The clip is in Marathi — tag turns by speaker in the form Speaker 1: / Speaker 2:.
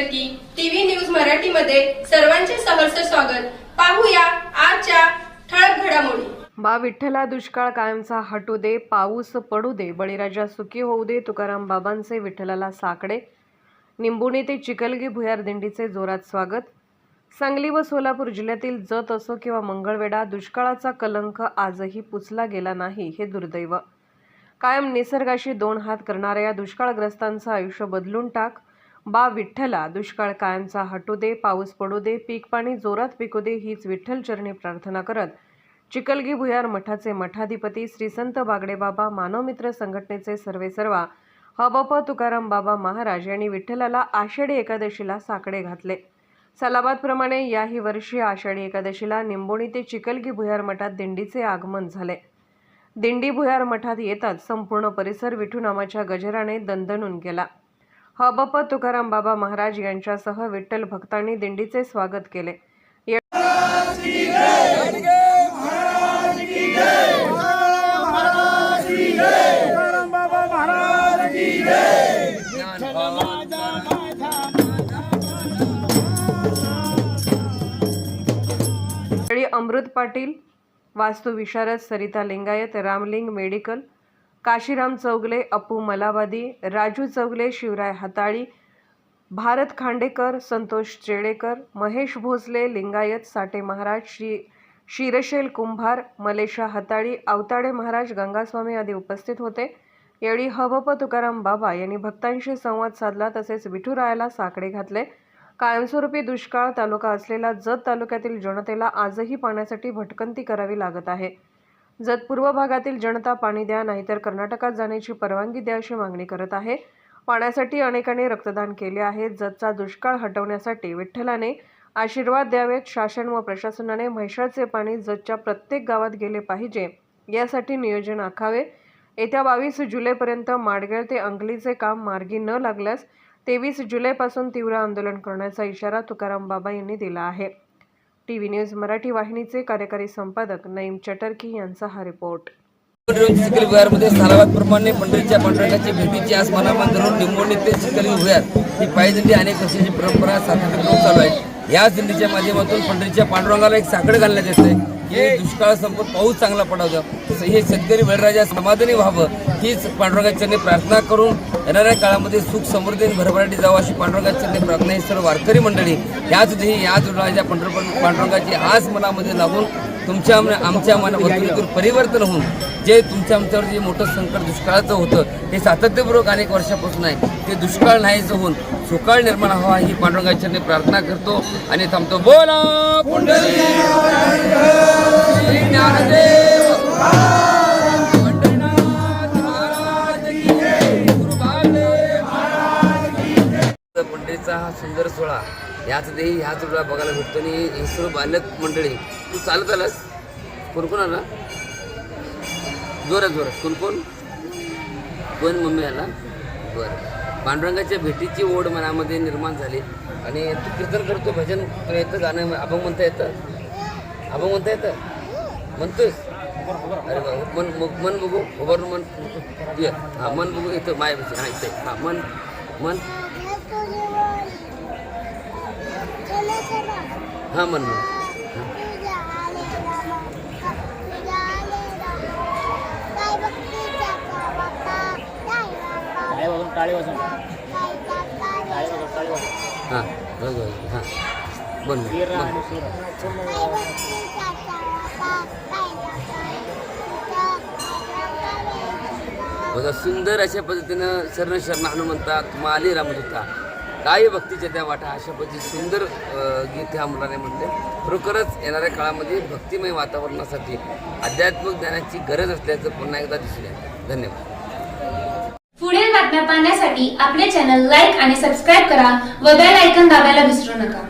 Speaker 1: की टीव्ही न्यूज मराठीमध्ये सर्वांचे सहर्ष स्वागत. पाहूया आजच्या ठळक घडामोडी.
Speaker 2: बा विठ्ठला दुष्काळ कायमचा हटू दे पाऊस पडू दे बळीराजा सुखी होऊ दे तुकाराम बाबांचे विठ्ठलाला साकडे. निंबुणी ते चिकलगी भुयार दिंडीचे जोरात स्वागत. सांगली व सोलापूर जिल्ह्यातील जत असो किंवा मंगळवेढा दुष्काळाचा कलंक आजही पुचला गेला नाही हे दुर्दैव. कायम निसर्गाशी दोन हात करणाऱ्या या दुष्काळग्रस्तांचं आयुष्य बदलून टाक. बा विठ्ठला. दुष्काळ कायमचा हटू दे पाऊस पडू दे पीक पाणी जोरात पिकू दे हीच विठ्ठल चरणी प्रार्थना करत. चिकलगी भुयार मठाचे मठाधिपती श्री संत बागडेबाबा मानवमित्र संघटनेचे सर्वेसर्वा हबप तुकाराम बाबा महाराज यांनी विठ्ठलाला आषाढी एकादशीला साकडे घातले. सलाबादप्रमाणे याही वर्षी आषाढी एकादशीला निंबोणी ते चिकलगी भुयार मठात दिंडीचे आगमन झाले. दिंडी भुयार मठात येताच संपूर्ण परिसर विठू नामाच्या गजराने दणदणून गेला. हबप तुकाराम बाबा महाराज यांच्यासह विठ्ठल भक्तांनी दिंडीचे स्वागत केले. अमृत पाटील वास्तुविशारद सरिता लिंगायत रामलिंग मेडिकल काशीराम चौगले अपू मलावादी राजू चौगले शिवराय हाताळी भारत खांडेकर संतोष चेडेकर महेश भोसले लिंगायत साठे महाराज श्री शिरशैल कुंभार मलेशा हाताळी अवताडे महाराज गंगास्वामी आदी उपस्थित होते. यावेळी हबप तुकाराम बाबा यांनी भक्तांशी संवाद साधला तसेच विठुरायाला साकडे घातले. कायमस्वरूपी दुष्काळ तालुका असलेला जत तालुक्यातील जनतेला आजही पाण्यासाठी भटकंती करावी लागत आहे. जत पूर्व भागातील जनता पाणी द्या नाहीतर कर्नाटकात जाण्याची परवानगी द्या अशी मागणी करत आहे. पाण्यासाठी अनेकांनी रक्तदान केले आहे. जतचा दुष्काळ हटवण्यासाठी विठ्ठलाने आशीर्वाद द्यावेत. शासन व प्रशासनाने म्हैशाचे पाणी जतच्या प्रत्येक गावात गेले पाहिजे यासाठी नियोजन आखावे. येत्या बावीस जुलैपर्यंत माडगेळ ते अंगलीचे काम मार्गी न लागल्यास तेवीस जुलैपासून तीव्र आंदोलन करण्याचा इशारा तुकाराम बाबा यांनी दिला आहे. टीव्ही न्यूज मराठी वाहिनीचे कार्यकारी संपादक नईम चटर्की यांचा हा रिपोर्ट.
Speaker 3: चिखली भुयारमध्ये सालाबादप्रमाणे पंढरीच्या पांडुरंगाची भेटीची आज मनामान धरून निंबोणी ते चिखल भुयार ही पायदिंडी अनेक वर्षाची परंपरा सातत्याने चालू आहे याच दिंडीच्या माध्यमातून पंढरीच्या पांडुरंगाला एक साकड घालण्यात येते की दुष्काळ संपून पाऊस चांगला पडावं. हे शेतकरी बळीराजा समाधानी व्हावं. हीच पांडुरंगाच्यांनी प्रार्थना करून येणाऱ्या काळामध्ये सुख समृद्धी भरभराटी जावं अशी पांडुरंगाच्यांनी प्रार्थना ही सर्व वारकरी मंडळी याच दिवशी याच राजा पंढरपूर पांडुरंगाची आज मनामध्ये लागून तुमच्या आमच्या मनावर परिवर्तन होऊन जे तुमच्या आमच्यावर जे मोठं संकट दुष्काळाचं होतं हे सातत्यपूर्वक अनेक वर्षापासून आहे. ते दुष्काळ नाहीचं होऊन सुकाळ निर्माण व्हावा ही पांडुरंगाच्या प्रार्थना करतो आणि थांबतो. बोला पुंडली पंढरीचा हा सुंदर सोहळा ह्याच देही ह्याच वेळा बघायला भेटतो आणि हे सर्व बालक मंडळी तू चालत आलास? कोण कोण आला? जोरात जोरात. कोण कोण? कोण मम्मी आला? बरं. पांडुरंगाच्या भेटीची ओढ मनामध्ये निर्माण झाली आणि तू कीर्तन करतो भजन येतं गाणं अभंग म्हणता येतं. अभंग म्हणता येतं? म्हणतोस अरे बा मन मन बघू उभारून मन हां मन बघू इथं माय हां इथे. हां मन मन. हां मन मन हां बघ हां. सुंदर अशा पद्धतीनं शरण शरण हनुमंता माली रामत होता भक्तीच्या त्या वाटा? अशा पद्धती सुंदर गीत ह्या मुलाने म्हटले खरोखरच येणाऱ्या काळामध्ये भक्तिमय वातावरणासाठी आध्यात्मिक ज्ञानाची गरज असल्याचं पुन्हा एकदा दिसून येतं. धन्यवाद.
Speaker 4: पुढील बातम्या पाहण्यासाठी आपले चॅनल लाईक आणि सबस्क्राईब करा व बेल ऐकन दाबायला विसरू नका.